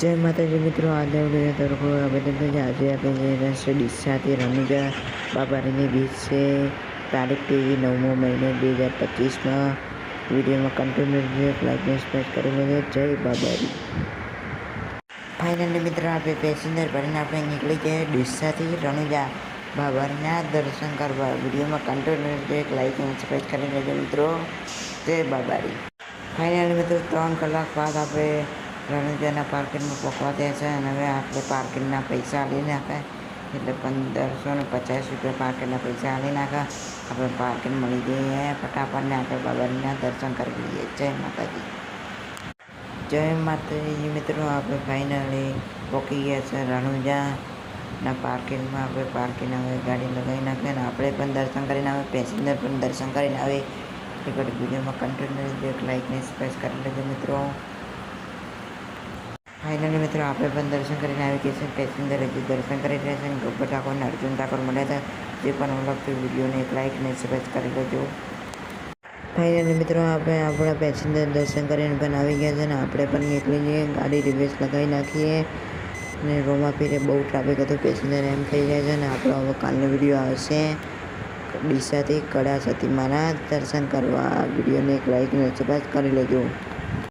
जय माताजी मित्रों आदय गया तरफ अभिनंदन जाती है श्री डिस्ती रमिका बाबा रणी बीच से तारीख तेज नवमो महीने दो हज़ार पच्चीस में वीडियो में कंटिन्यू स्पेस करेंगे जय बाबा री फाइनली मित्र आप पैसेंजर पर आप निकली के डिस्ती रणुजा बाबर ने दर्शन करवा वीडियो में कंटिन्यू एक लाइक एंड सब्सक्राइब करेंगे मित्रों जय बाबा री मित्रों तौर कलाक बाद आप રણુજાના parking માં પકવા દે છે અને હવે આપણે parking ના પૈસા લેના કે એટલે 1550 રૂપિયા parking ના પૈસા લેના કા આપડે parking મળી ગઈ હે ફટાફટ ને આપણે બબન ના દર્શન કરી લીએ જય માતાજી જય માતાજી મિત્રો આપણે ફાઈનાલે પોકીયા છે રણુજા ના parking માં હવે parking ના ગાડી લગાઈ ના કે ને આપણે પણ દર્શન કરીને આપણે પેસેન્જર દર્શન કરીને આવે તો કમેન્ટ બોક્સ માં કન્ટેન્ટ દે એક લાઈક ને સ્પેસ કરજો મિત્રો ફાઇનલી મિત્રો આપણે પણ દર્શન કરીને આવી ગયા છે પેસેન્જર હજી દર્શન કરી રહ્યા છે ગબ્બર ઠાકોર અને અર્જુન ઠાકોર મળ્યા હતા જે પણ અલગથી વિડીયોને એક લાઇક ને સબસ્ક્રાઈબ કરી લેજો ફાઇનલી મિત્રો આપણે આપણા પેસેન્જર દર્શન કરીને પણ આવી ગયા છે ને આપણે પણ નીકળી જઈએ ગાડી રિવેસ લગાવી નાખીએ અને રોમા પીરે બહુ ટ્રાફિક હતું પેસેન્જર એમ થઈ જાય છે ને આપણો હવે કાલનો વિડીયો આવશે ડીસાથી કડા સતીમાના દર્શન કરવા વિડીયોને એક લાઇક ને સબસ્ક્રાઈબ કરી લેજો